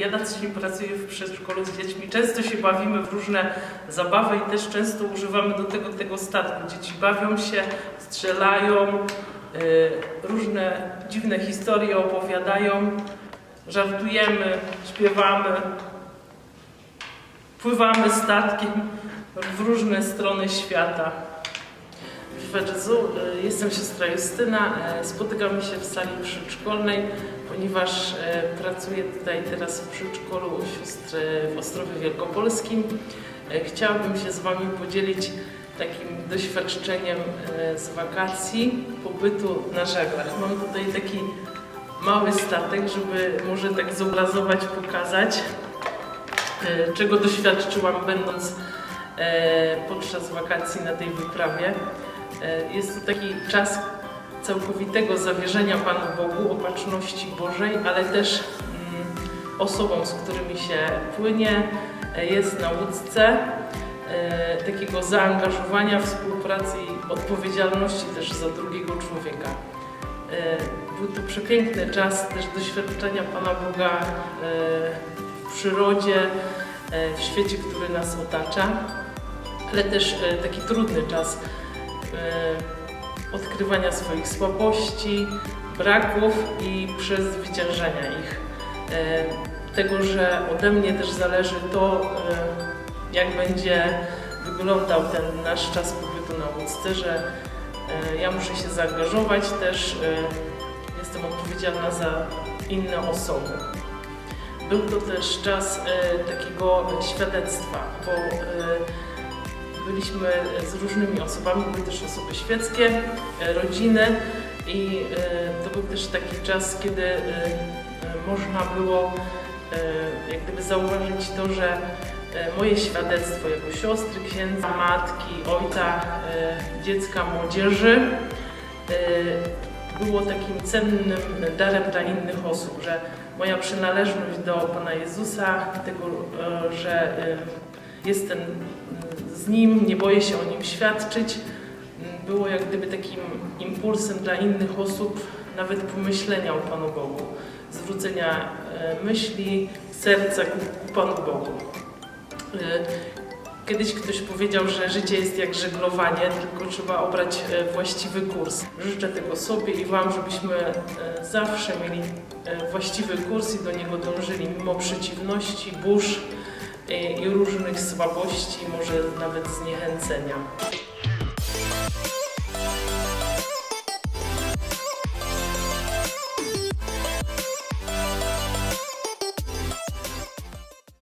ja na co dzień pracuję w przedszkolu z dziećmi. Często się bawimy w różne zabawy i też często używamy do tego tego statku. Dzieci bawią się, strzelają, y, różne dziwne historie opowiadają, żartujemy, śpiewamy, pływamy statkiem w różne strony świata. Wedzu y, jestem siostra Justyna, y, spotykamy się w sali przedszkolnej, ponieważ y, pracuję tutaj teraz w przedszkolu u w Ostrowie Wielkopolskim. Chciałabym się z Wami podzielić takim doświadczeniem z wakacji, pobytu na żaglach. Mam tutaj taki mały statek, żeby może tak zobrazować, pokazać, czego doświadczyłam będąc e, podczas wakacji na tej wyprawie. E, Jest to taki czas całkowitego zawierzenia Panu Bogu, opatrzności Bożej, ale też mm, osobom, z którymi się płynie, e, jest na łódce, e, takiego zaangażowania, współpracy i odpowiedzialności też za drugiego człowieka. Był to przepiękny czas też doświadczenia Pana Boga w przyrodzie, w świecie, który nas otacza, ale też taki trudny czas odkrywania swoich słabości, braków i przezwyciężania ich. E, Tego, że ode mnie też zależy to, e, jak będzie wyglądał ten nasz czas pobytu na łódce, że e, ja muszę się zaangażować też, e, jestem odpowiedzialna za inne osoby. Był to też czas e, takiego świadectwa, bo e, byliśmy z różnymi osobami, były też osoby świeckie, e, rodziny i e, to był też taki czas, kiedy e, można było jak gdyby zauważyć to, że moje świadectwo jako siostry, księdza, matki, ojca, dziecka, młodzieży było takim cennym darem dla innych osób, że moja przynależność do Pana Jezusa, tego, że jestem z Nim, nie boję się o Nim świadczyć, m, było jak gdyby takim impulsem dla innych osób, nawet pomyślenia o Panu Bogu, zwrócenia e, myśli, serca ku Panu Bogu. E, Kiedyś ktoś powiedział, że życie jest jak żeglowanie, tylko trzeba obrać e, właściwy kurs. Życzę tego sobie i Wam, żebyśmy zawsze mieli właściwy kurs i do niego dążyli mimo przeciwności, burz i różnych słabości, może nawet zniechęcenia.